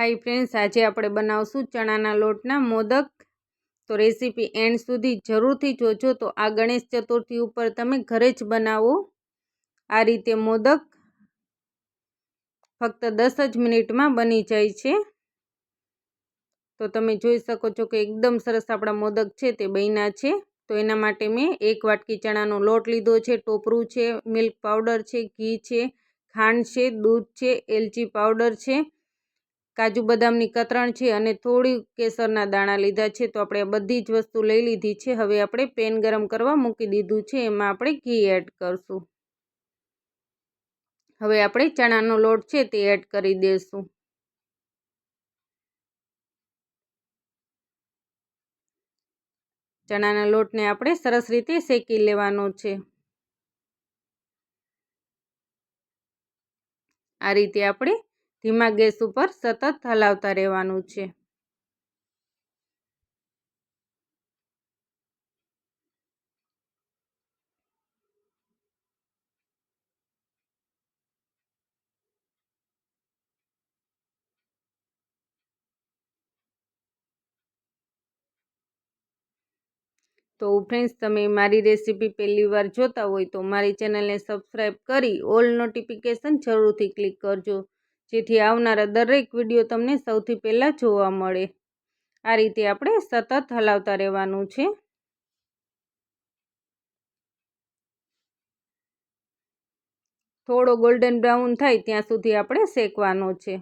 High friends આજે આપણે બનાવશું ચણાના લોટના મોદક. તો રેસીપી એન્ડ સુધી જરૂરથી જોજો. તો આ ગણેશ ચતુર્થી ઉપર તમે ઘરે જ બનાવો આ રીતે મોદક. ફક્ત દસ જ મિનિટમાં બની જાય છે. તો તમે જોઈ શકો છો કે એકદમ સરસ આપણા મોદક છે તે બન્યા છે. તો એના માટે મેં એક વાટકી ચણાનો લોટ લીધો છે. ટોપરું છે, મિલ્ક પાવડર છે, ઘી છે, ખાંડ છે, દૂધ છે, એલચી પાવડર છે. કાજુ બદામની કતરણ છે અને થોડી કેસરના દાણા લીધા છે, તો આપણે બધી જ વસ્તુ લઈ લીધી છે. હવે આપણે પેન ગરમ કરવા મૂકી દીધું છે, એમાં આપણે ઘી એડ કરશું. હવે આપણે ચણાનો લોટ છે તે એડ કરી દઈશું ચણાના લોટને આપણે સરસ રીતે શેકી લેવાનો છે. આ રીતે આપણે ધીમા ગેસ ઉપર સતત હલાવતા રહેવાનું છે. તો ફ્રેન્ડ્સ તમે મારી રેસીપી પહેલી વાર જોતા હોય તો મારી ચેનલને સબસ્ક્રાઈબ કરી, ઓલ નોટિફિકેશન જરૂરથી ક્લિક કરજો. જેથી આવનારા દરેક વીડિયો તમને સૌથી પહેલાં જોવા મળે. આ રીતે આપણે સતત હલાવતા રહેવાનું છે. થોડો ગોલ્ડન બ્રાઉન થાય ત્યાં સુધી આપણે શેકવાનો છે.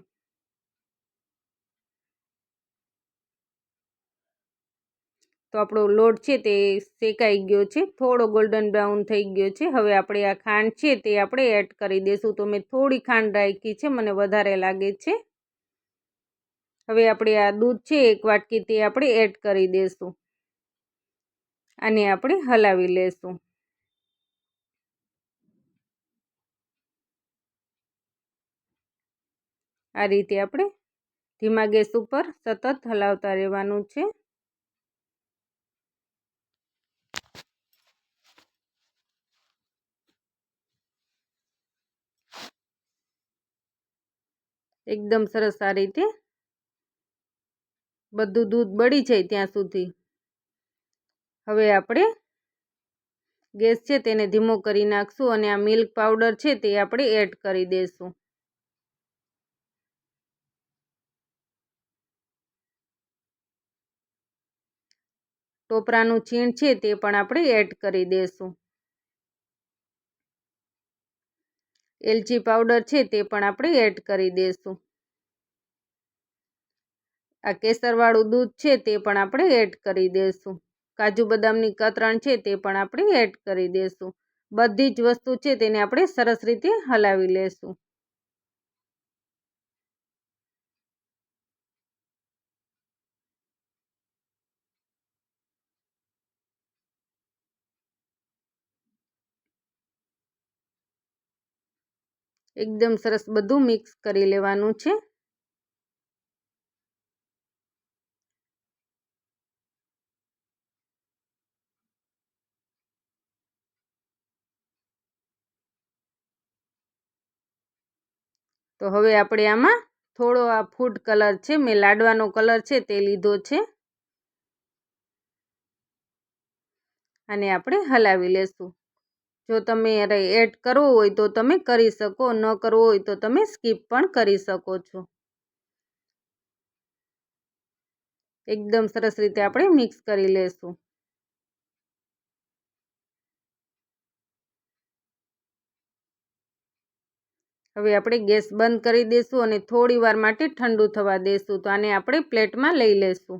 તો આપણો લોટ છે તે શેકાઈ ગયો છે, થોડો ગોલ્ડન બ્રાઉન થઈ ગયો છે. હવે આપણે આ ખાંડ છે તે આપણે એડ કરી દઈશું તો મેં થોડી ખાંડ રાખી છે, મને વધારે લાગે છે. હવે આપણે આ દૂધ છે એક વાટકી તે આપણે એડ કરી દઈશું આને આપણે હલાવી લેશું. આ રીતે આપણે ધીમા ગેસ ઉપર સતત હલાવતા રહેવાનું છે. એકદમ સરસ આ રીતે. બધું દૂધ બળી જાય ત્યાં સુધી. હવે આપણે ગેસ છે તેને ધીમો કરી નાખશું અને આ મિલ્ક પાવડર છે તે આપણે એડ કરી દઈશું ટોપરાનું છીણ છે તે પણ આપણે એડ કરી દઈશું એલચી પાવડર છે તે પણ આપણે એડ કરી દઈશું. આ કેસરવાળું દૂધ છે તે પણ આપણે એડ કરી દઈશું. કાજુ બદામની કતરણ છે તે પણ આપણે એડ કરી દઈશું. બધી જ વસ્તુ છે તેને આપણે સરસ રીતે હલાવી લેશું. એકદમ સરસ બધું મિક્સ કરી લેવાનું છે. તો હવે આપણે આમાં થોડો આ ફૂડ કલર છે, મેં લાડવાનો કલર છે તે લીધો છે. અને આપણે હલાવી લેશું. જો તમે એડ કરવો હોય તો તમે કરી શકો, ન કરવો હોય તો તમે સ્કીપ પણ કરી શકો છો. એકદમ સરસ રીતે આપણે મિક્સ કરી લેશું. હવે આપણે ગેસ બંધ કરી દઈશું અને થોડી વાર માટે ઠંડુ થવા દઈશું તો આને આપણે પ્લેટમાં લઈ લેશું.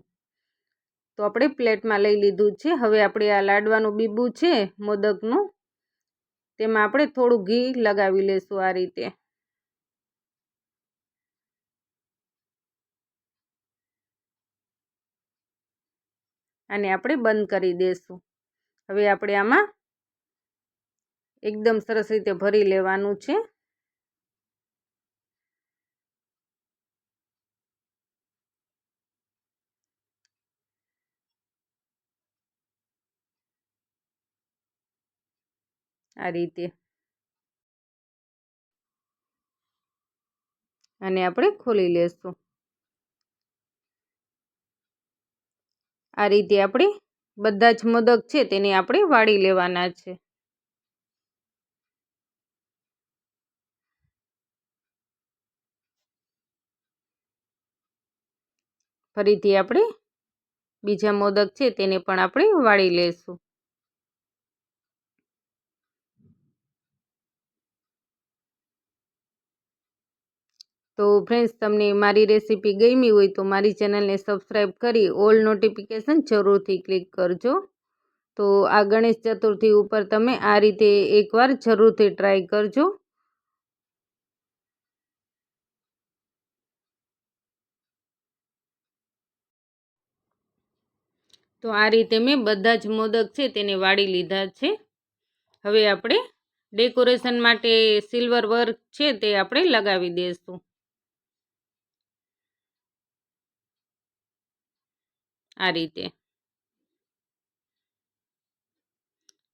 તો આપણે પ્લેટમાં લઈ લીધું છે. હવે આપણે આ લાડવાનું બીબું છે, મોદકનું. તેમાં આપણે થોડું ઘી લગાવી લેશું આ રીતે. અને આપણે બંધ કરી દઈશું હવે આપણે આમાં એકદમ સરસ રીતે ભરી લેવાનું છે. આ રીતે. અને આપણે ખોલી લેશું. આ રીતે આપણે બધા જ મોદક છે તેને આપણે વાળી લેવાના છે. ફરીથી આપણે બીજા મોદક છે તેને પણ આપણે વાળી લેશું. તો ફ્રેન્ડ્સ તમને મારી રેસીપી ગમી હોય તો મારી ચેનલને સબસ્ક્રાઈબ કરી ઓલ નોટિફિકેશન જરૂરથી ક્લિક કરજો. તો આ ગણેશ ચતુર્થી ઉપર તમે આ રીતે એકવાર જરૂરથી ટ્રાય કરજો. તો આ રીતે મેં બધા જ મોદક છે તેને વાળી લીધા છે. હવે આપણે ડેકોરેશન માટે સિલ્વર વર્ક છે તે આપણે લગાવી દઈશું આ રીતે.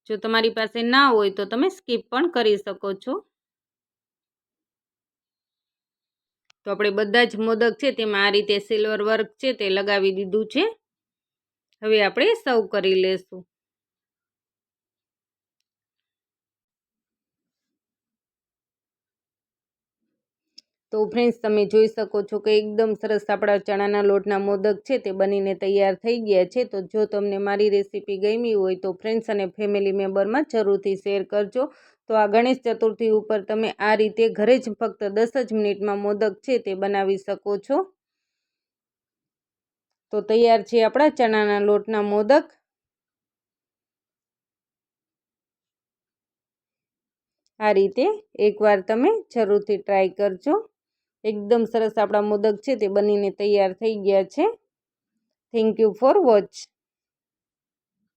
જો તમારી પાસે ના હોય તો તમે સ્કીપ પણ કરી શકો છો. તો આપણે બધા જ મોદક છે તેમાં આ રીતે સિલ્વર વર્ક છે તે લગાવી દીધું છે. હવે આપણે સર્વ કરી લેશું. તો ફ્રેન્ડ્સ તમે જોઈ શકો છો કે એકદમ સરસ આપણા ચણાના લોટના મોદક છે તે બનીને તૈયાર થઈ ગયા છે. તો જો તમને મારી રેસીપી ગમી હોય તો ફ્રેન્ડ્સ અને ફેમિલી મેમ્બરમાં જરૂરથી શેર કરજો. તો આ ગણેશ ચતુર્થી ઉપર તમે આ રીતે ઘરે જ ફક્ત દસ જ મિનિટમાં મોદક છે તે બનાવી શકો છો. તો તૈયાર છે આપણા ચણાના લોટના મોદક. આ રીતે એકવાર તમે જરૂરથી ટ્રાય કરજો. એકદમ સરસ આપણા મોદક છે તે બનીને તૈયાર થઈ ગયા છે. Thank you for watch